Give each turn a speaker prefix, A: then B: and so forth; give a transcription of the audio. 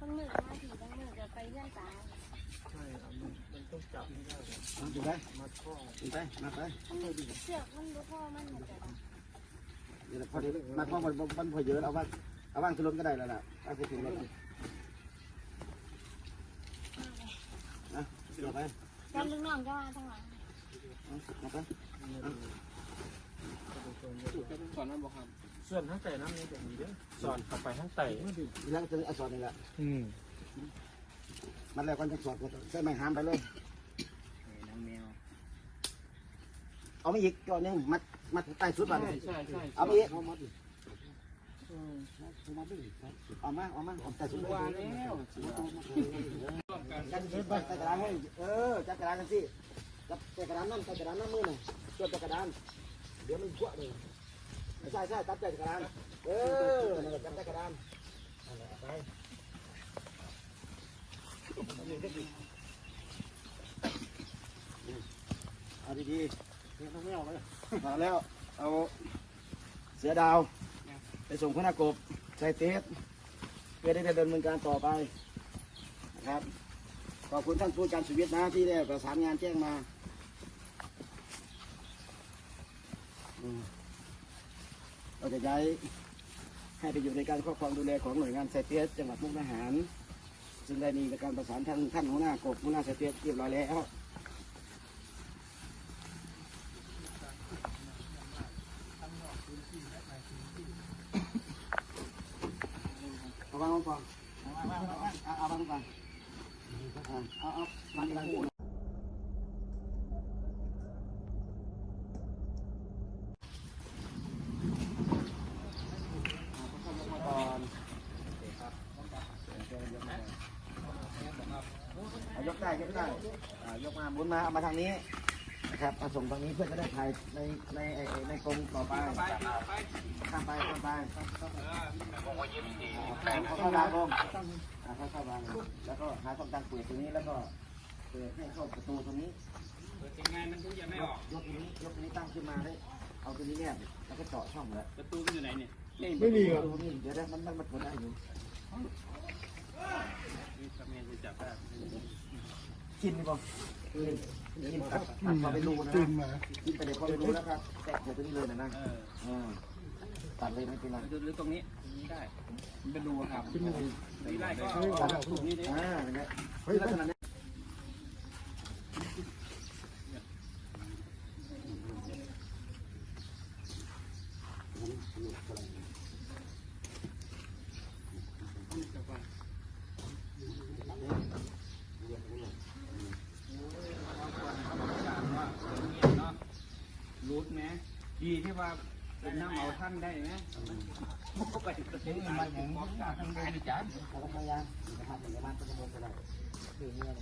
A: ต้องมือมาถีต้องมือจะไปเรื่องตา
B: ดูไปมาข้อดูไปมาไป
A: เสือกมันรู้พ่อมันเหมือนกัน
B: เดี๋ยวพอดีมาพอมันมันพอเยอะเอาว่าเอาว่างขึ้นรถก็ได้แล้วล่ะเอาไปถึงรถนะเดี๋ยวไป
A: กันลุงน้องจะมาทางหลัง
B: มาไป
C: สอนน้ำบอกครับส่วนทั้งแต่น้ำนี่จะมีเด้อสอนเข้าไปทั้งไต
B: แล้วจะเอาสอนนี่แหละ
C: อืม
B: มันแล้วก็จะสอนใส่ไม้หามไปเลย
C: น้ำแมว
B: เอาไม่อีกก่อนนึงมัดมัดใต้สุดบัด
C: ใช่ใช่ใช่
B: เอาไปอีกเอามาเอามาเอามาเอาใต้สุด
C: ว่าแล้ว
B: กันใส่กระดานให้เออจับกระดานกันสิจับใส่กระดานนั่นใส่กระดานนั่นมือหน่อยจดใส่กระดาน เดี๋ยวมันกวเลยใช่ใช่จับใส่กระดานเออนั่นแหละจับใส่กระดานนั่นแหละไปเอาดีๆมาแล้วเอาเสือดาว ไปส่งพระนากบใส่เทสเพื่อได้ดำเนินการต่อไปนะครับขอบคุณท่านผู้การชีวิตนะที่ได้ประสานงานแจ้งมาอืม เราจะย้ายให้ไปอยู่ในการครอบครองดูแลของหน่วยงานไซเตสจังหวัดมุกดาหาร ซึ่งได้มีการประสานทางท่านหัวหน้ากบหัวหน้าไซเตสเรียบร้อยแล้วเอาวางก่อนเอาวางวางวางเอาเอาวางก่อนเอาเอาเอาวางวางเอา ยกได้ยกได้อ่ายกมาหมุนมาเอามาทางนี้นะครับมาส่งทางนี้เพื่อจะได้ถ่ายในในในในกรงต่อไปข้ามไปข้ามไปเข้าเข้าวางลงอ่าเข้าเข้าวางแล้วก็หาช่องทางเปิดตรงนี้แล้วก็เปิดให้เข้าประตูตรงนี้
C: เปิดยังไงมันถึงจะไม่ออก
B: ยกตรงนี้ยกตรงนี้ตั้งขึ้นมาได้เอาตรงนี้เนี่ยแล้วก็เจาะช่องแล้ว
C: ประตูมันอยู่ไหนเนี่ย
B: ไม่มีครับนี่เดี๋ยวนะมันมันมันกดได้อยู่
C: นี่ทำไมจะจับได้
B: กินดีป่ะกินกินตัดตัดพอไปรูนะกินมากินไปเดี๋ยวพอไปรูแล้วครับแตะเดี๋ยวตรงนี้เลยนะนะ
C: เออ
B: อ่าตัดเลยไม่เป็นไร
C: หรือตรงนี้นี้ได้มันเป็นรูครับนี่ได้ก็เอาถูกนี่ดิ
B: อ่าเห็นไหมเฮ้ยลักษณะนี้
C: ดีที่ว่าเป็นน้ำเอาท่านได้ไหมเข้าไปถึงมันอย่างนี้ทั้งได้จ้า
B: เราก็พยายามจะมาถึงประมาณตะโกนไปได้คือเงี้ย